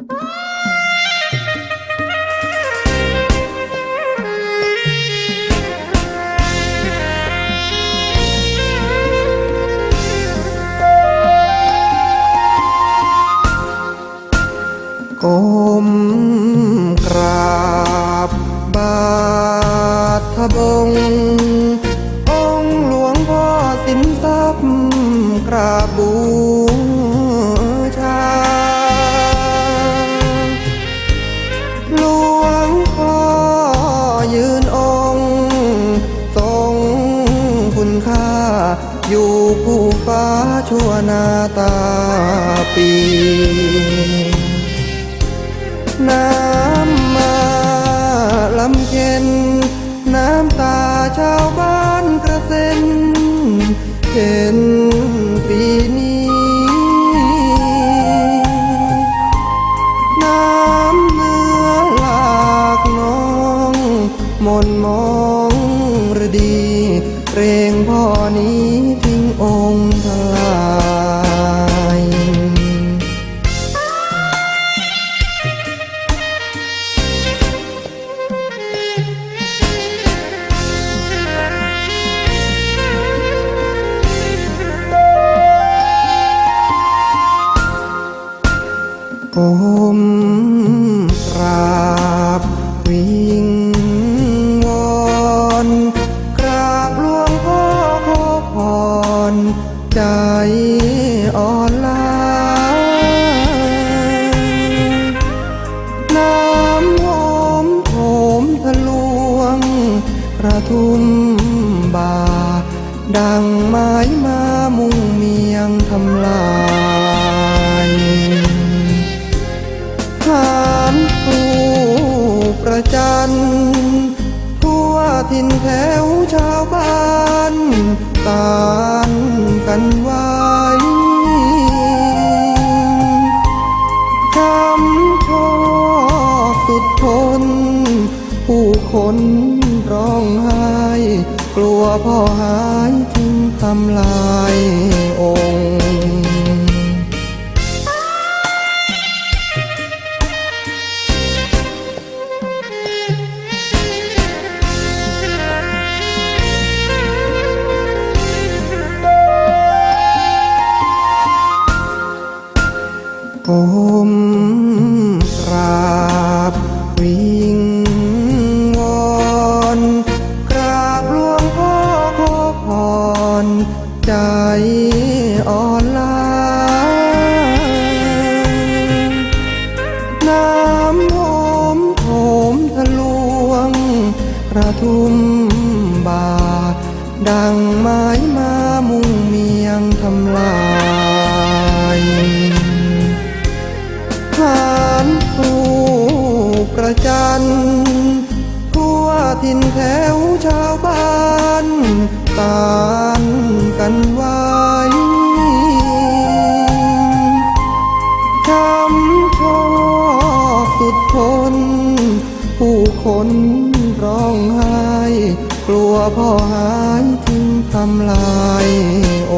កុំក្រា อยู่ผู้ฟ้าชั่วนาตาปี น้ำมาลำเค็นน้ำตาชาวบ้านกระเซ็น เห็นปีนี้ น้ำเนื้อหลากน้องมนมอง ผมกราบวิงวอนกราบหลวงพ่อขอพรใจอ่อนลาน้ำหอมโถมทะลวงกระทุ่มบา ดังไม้มามุ่งเมียงทำลาย ถิ่นแถวชาวบ้านตานกันไว้คำชอบสุดทน ผู้คนร้องไห้ กลัวพ่อหายจึงทำลายองค์ ผมกราบวิงวอนกราบหลวงพ่อขอพรใจอ่อนล้าน้ำหอมโถมทะลวงกระทุ่มบาดังมา ฐานผู้ประจันทั่วถิ่นแถวชาวบ้านตานกันไว้คำชอบสุดทนผู้คนร้องไห้ กลัวพ่อหายทิ้งทำลายโอ